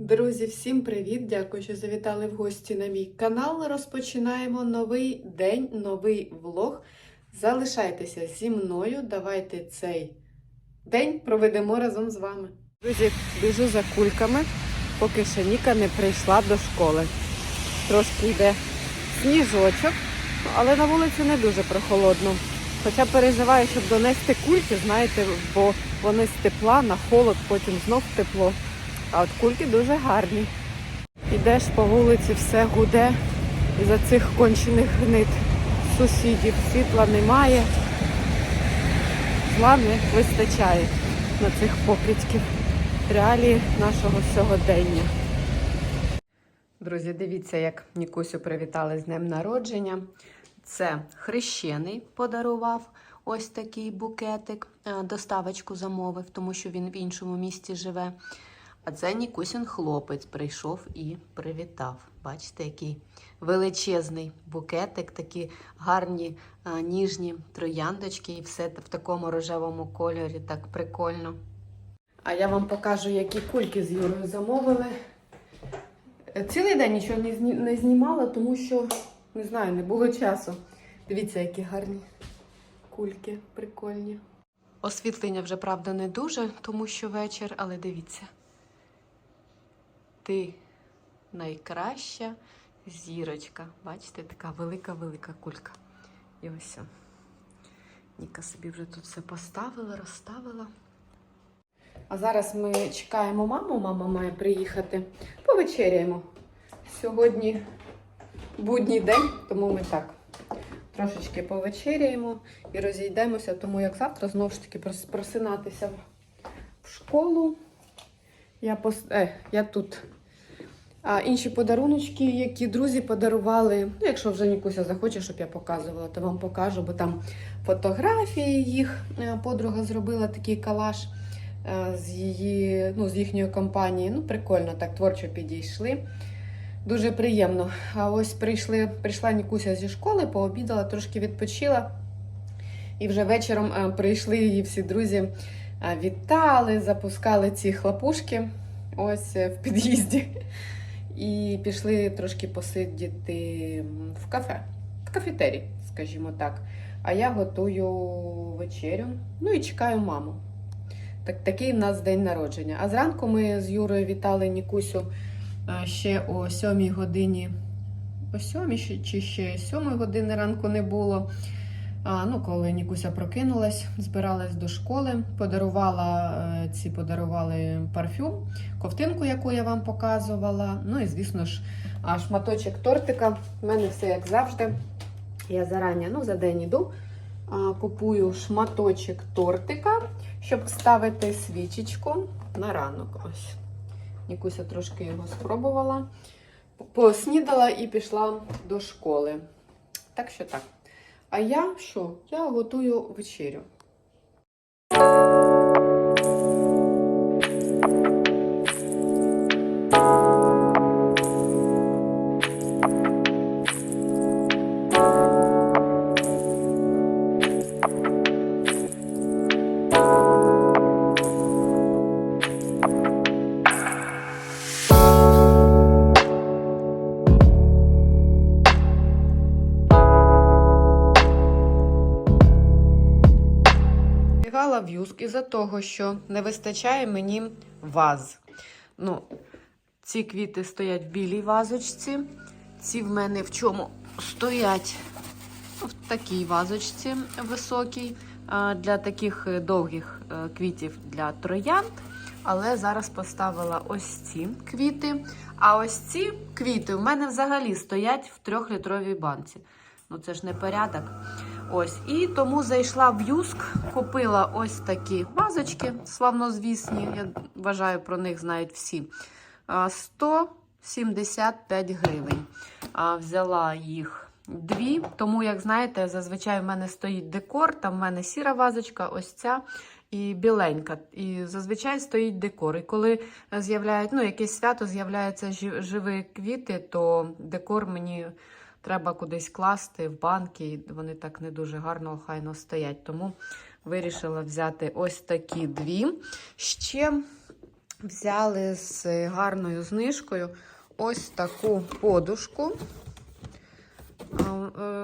Друзі, всім привіт! Дякую, що завітали в гості на мій канал. Розпочинаємо новий день, новий влог. Залишайтеся зі мною. Давайте цей день проведемо разом з вами. Друзі, біжу за кульками, поки ще Ніка не прийшла до школи. Трошки йде сніжочок, але на вулиці не дуже прохолодно. Хоча переживаю, щоб донести кульки, знаєте, бо вони з тепла на холод, потім знов тепло. А от кульки дуже гарні. Ідеш по вулиці, все гуде із-за цих кончених гнит сусідів. Світла немає. Зла не вистачає на цих покидьків. Реалії нашого сьогодення. Друзі, дивіться, як Нікусю привітали з днем народження. Це хрещений подарував ось такий букетик. Е, Доставочку замовив, тому що він в іншому місті живе. А це Нікусін хлопець прийшов і привітав. Бачите, який величезний букетик, такі гарні а, ніжні трояндочки, і все в такому рожевому кольорі, так прикольно. А я вам покажу, які кульки з Юрою замовили. Е, Цілий день нічого не знімала, тому що не знаю, не було часу. Дивіться, які гарні кульки, прикольні. Освітлення вже, правда, не дуже, тому що вечір, але дивіться. Ти найкраща зірочка. Бачите, така велика-велика кулька. І ось. Ніка собі вже тут все поставила, розставила. А зараз ми чекаємо маму. Мама має приїхати. Повечеряємо. Сьогодні будній день, тому ми так трошечки повечеряємо і розійдемося, тому як завтра знову ж таки просинатися в школу. Я, пос... е, я тут. А інші подаруночки, які друзі подарували. Ну, якщо вже Нікуся захоче, щоб я показувала, то вам покажу, бо там фотографії їх е, подруга зробила такий калаш е, з її, ну, з їхньої компанії. Ну, прикольно, так творчо підійшли. Дуже приємно. А ось прийшли, прийшла Нікуся зі школи, пообідала, трошки відпочила. І вже вечором е, прийшли її всі друзі, вітали, запускали ці хлопушки ось в під'їзді. І пішли трошки посидіти в кафе, в кафетері, скажімо так. А я готую вечерю. Ну і чекаю маму. Так, такий в нас день народження. А зранку ми з Юрою вітали Нікусю е, ще о 7 годині. О 7 чи ще 7 години ранку не було. Ну, коли Нікуся прокинулась, збиралась до школи, подарувала е, ці подарували парфюм, ковтинку, яку я вам показувала. Ну і, звісно ж, шматочок тортика. У мене все як завжди. Я зарані, ну, за день іду, купую шматочок тортика, щоб ставити свічечку на ранок. Ось. Нікуся трошки його спробувала, поснідала і пішла до школи. Так що так. А я що? Я готую вечерю. Бігала в юск із-за того, що не вистачає мені ваз. Ну, ці квіти стоять в білій вазочці. Ці в мене в чому стоять в такій вазочці високій для таких е, довгих е, квітів для троянд. Але зараз поставила ось ці квіти. А ось ці квіти в мене взагалі стоять в трьохлітровій банці. Ну це ж не порядок. Ось, і тому зайшла в Юск, купила ось такі вазочки славнозвісні. Я вважаю, про них знають всі. 175 гривень. Взяла їх дві, тому, як знаєте, зазвичай в мене стоїть декор, там в мене сіра вазочка, ось ця і біленька. І зазвичай стоїть декор. І коли з'являють, ну, якесь свято з'являються живі квіти, то декор мені треба кудись класти в банки, і вони так не дуже гарно, охайно стоять. Тому вирішила взяти ось такі дві. Ще взяли з гарною знижкою ось таку подушку. Е,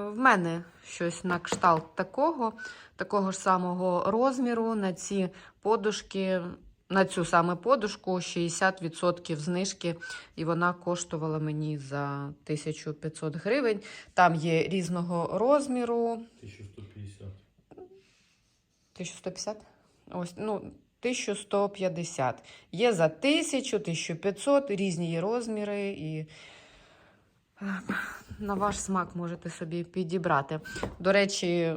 В мене щось на кшталт такого, такого ж самого розміру. На ці подушки, на цю саме подушку 60% знижки, і вона коштувала мені за 1500 гривень. Там є різного розміру. 1150. 1150? Ось, ну, 1150. Є за 1000, 1500, різні є розміри, і на ваш смак можете собі підібрати. До речі,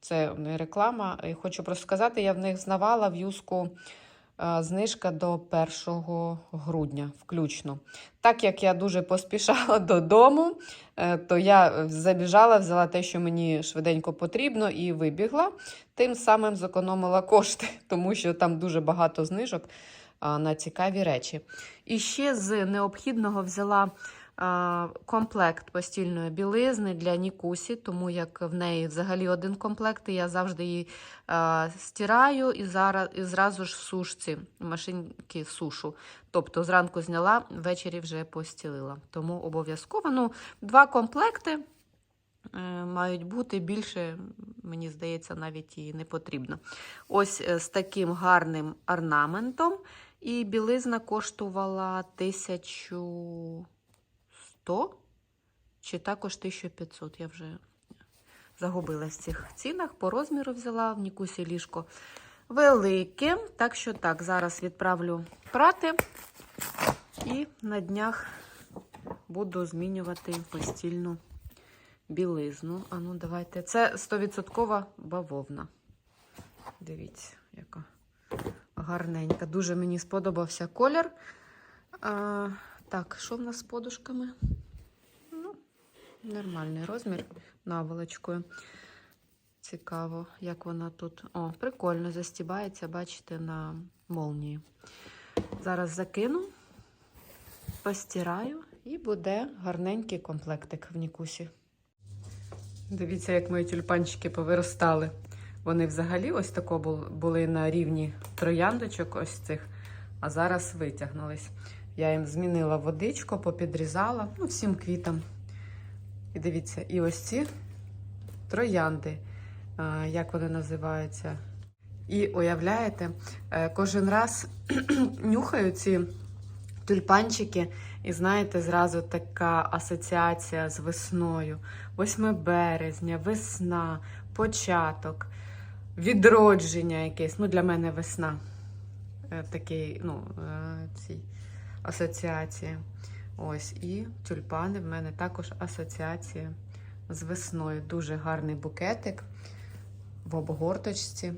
це не реклама. Хочу просто сказати, я в них знавала в юску е, знижка до 1 грудня включно. Так як я дуже поспішала додому, е, то я забіжала, взяла те, що мені швиденько потрібно, і вибігла. Тим самим зекономила кошти, тому що там дуже багато знижок на цікаві речі. І ще з необхідного взяла комплект постільної білизни для Нікусі, тому як в неї взагалі один комплект, і я завжди її стираю і, зараз, і зразу ж в сушці, машинки сушу. Тобто зранку зняла, ввечері вже постілила. Тому обов'язково ну, два комплекти е, мають бути більше, мені здається, навіть і не потрібно. Ось е, з таким гарним орнаментом. І білизна коштувала 1100 чи також 1500. Я вже загубилась в цих цінах. По розміру взяла в Нікусі ліжко велике. Так що так, зараз відправлю прати і на днях буду змінювати постільну білизну. А ну, давайте. Це 100% бавовна. Дивіться, яка гарненька. Дуже мені сподобався колір. Так, що в нас з подушками? Ну, нормальний розмір наволочкою. Цікаво, як вона тут. О, прикольно застібається, бачите, на молнії. Зараз закину, постираю і буде гарненький комплектик в Нікусі. Дивіться, як мої тюльпанчики повиростали. Вони взагалі ось тако були на рівні трояндочок ось цих, а зараз витягнулись. Я їм змінила водичку, попідрізала, ну, всім квітам. І дивіться, і ось ці троянди, як вони називаються. І уявляєте, е, кожен раз нюхаю ці тюльпанчики, і знаєте, зразу така асоціація з весною. 8 березня, весна, початок, відродження якесь. Ну, для мене весна. Е, Такий, ну, е, ці асоціації. Ось, і тюльпани в мене також асоціація з весною. Дуже гарний букетик в обгорточці.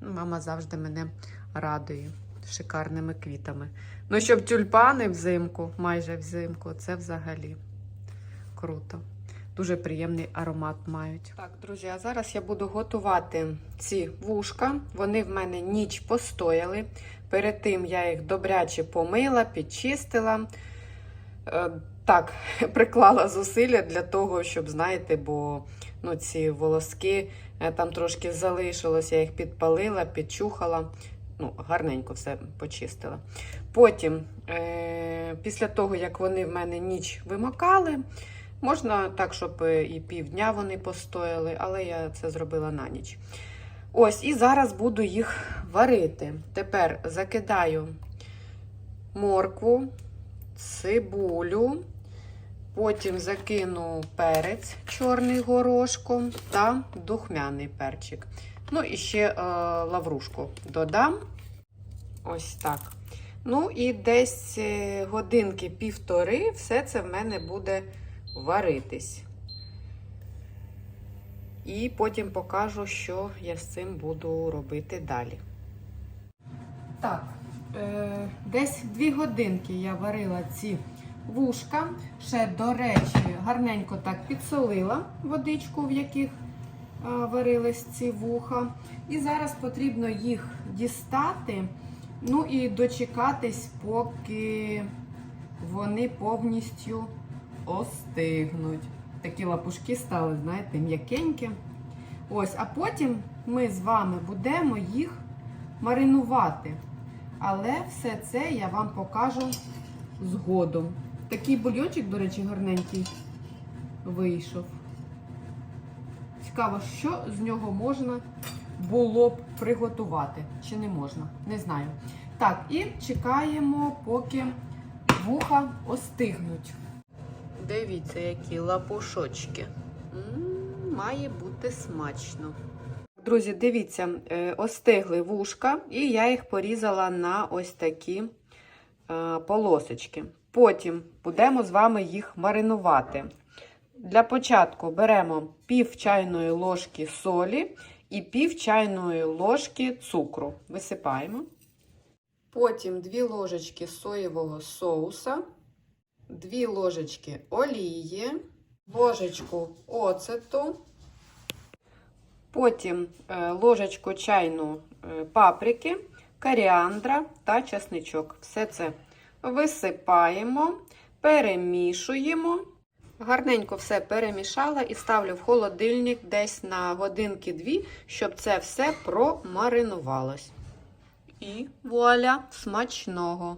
Ну, Мама завжди мене радує шикарними квітами. Ну, щоб тюльпани взимку, майже взимку, це взагалі круто. Дуже приємний аромат мають. Так, друзі, а зараз я буду готувати ці вушка. Вони в мене ніч постояли. Перед тим я їх добряче помила, підчистила. Е, Так, приклала зусилля для того, щоб, знаєте, бо ну, ці волоски е, там трошки залишилось, я їх підпалила, підчухала. Ну, гарненько все почистила. Потім, е, після того, як вони в мене ніч вимокали, можна так, щоб і півдня вони постояли, але я це зробила на ніч. Ось, і зараз буду їх варити. Тепер закидаю моркву, цибулю, потім закину перець чорний горошком та духмяний перчик. Ну і ще е, лаврушку додам. Ось так. Ну і десь е, годинки півтори все це в мене буде варитись. І потім покажу, що я з цим буду робити далі. Так, е, десь дві годинки я варила ці вушка. Ще, до речі, гарненько так підсолила водичку, в яких е, варились ці вуха. І зараз потрібно їх дістати. Ну і дочекатись, поки вони повністю остигнуть. Такі лапушки стали, знаєте, м'якенькі. Ось, а потім ми з вами будемо їх маринувати. Але все це я вам покажу згодом. Такий бульйончик, до речі, гарненький вийшов. Цікаво, що з нього можна було б приготувати. Чи не можна? Не знаю. Так, і чекаємо, поки вуха остигнуть. Дивіться, які лапушочки. Має бути смачно. Друзі, дивіться, е, остигли вушка, і я їх порізала на ось такі е, полосочки. Потім будемо з вами їх маринувати. Для початку беремо пів чайної ложки солі і пів чайної ложки цукру. Висипаємо. Потім 2 ложечки соєвого соуса, 2 ложечки олії, ложечку оцету, потім е, ложечку чайну е, паприки, коріандра та чесничок. Все це висипаємо, перемішуємо. Гарненько все перемішала і ставлю в холодильник десь на годинки-дві, щоб це все промаринувалось. І вуаля, смачного!